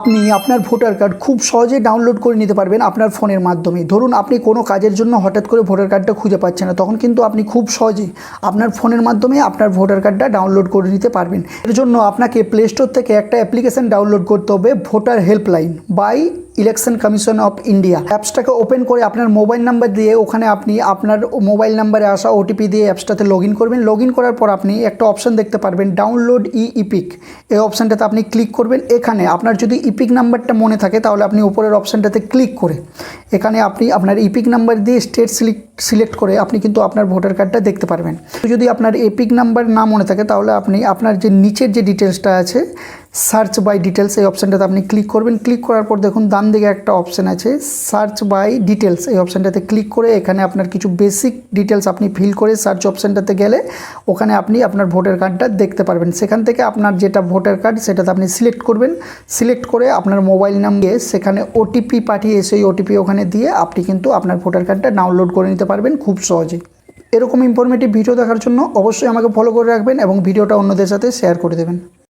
আপনি আপনার voter card খুব সহজে ডাউনলোড করে নিতে পারবেন আপনার ফোনের মাধ্যমে। ধরুন আপনি কোনো কাজের জন্য হঠাৎ করে ভোটার কার্ডটা খুঁজে পাচ্ছেন না, তখন কিন্তু আপনি খুব সহজে আপনার ফোনের মাধ্যমে আপনার ভোটার কার্ডটা ডাউনলোড করে নিতে পারবেন। এর জন্য আপনাকে প্লে স্টোর থেকে একটা অ্যাপ্লিকেশান ডাউনলোড করতে হবে, voter helpline by election commission of India অ্যাপসটাকে open করে আপনার মোবাইল নাম্বার দিয়ে ওখানে আপনি আপনার মোবাইল নাম্বারে আসা ওটিপি দিয়ে অ্যাপসটাতে লগ ইন করবেন। লগ ইন করার পর আপনি একটা অপশন দেখতে পারবেন ডাউনলোড ই ইপিক এই অপশানটাতে আপনি ক্লিক করবেন। এখানে আপনার যদি ইপিক নাম্বারটা মনে থাকে, তাহলে আপনি উপরের অপশানটাতে ক্লিক করে এখানে আপনি আপনার ইপিক নাম্বার দিয়ে স্টেট সিলেক্ট সিলেক্ট করে আপনি কিন্তু আপনার ভোটার কার্ডটা দেখতে পারবেন। যদি আপনার এপিক নাম্বার না মনে থাকে, তাহলে আপনি আপনার যে নিচের যে ডিটেলসটা আছে সার্চ বাই ডিটেলস এই অপশানটাতে আপনি ক্লিক করবেন। ক্লিক করার পর দেখুন, ডান দিকে একটা অপশান আছে। সার্চ বাই ডিটেলস এই অপশানটাতে ক্লিক করে এখানে আপনার কিছু বেসিক ডিটেলস আপনি ফিল করে সার্চ অপশানটাতে গেলে ওখানে আপনি আপনার ভোটার কার্ডটা দেখতে পারবেন। সেখান থেকে আপনার যেটা ভোটার কার্ড সেটাতে আপনি সিলেক্ট করবেন। সিলেক্ট করে আপনার মোবাইল নাম্বারে সেখানে ওটিপি পাঠিয়ে সেই ওটিপি ওখানে দিয়ে আপনি কিন্তু আপনার ভোটার কার্ডটা ডাউনলোড করে নিতে পারবেন খুব সহজে। এরকম ইনফরমেটিভ ভিডিও দেখার জন্য অবশ্যই আমাকে ফলো করে রাখবেন এবং ভিডিওটা অন্যদের সাথে শেয়ার করে দেবেন।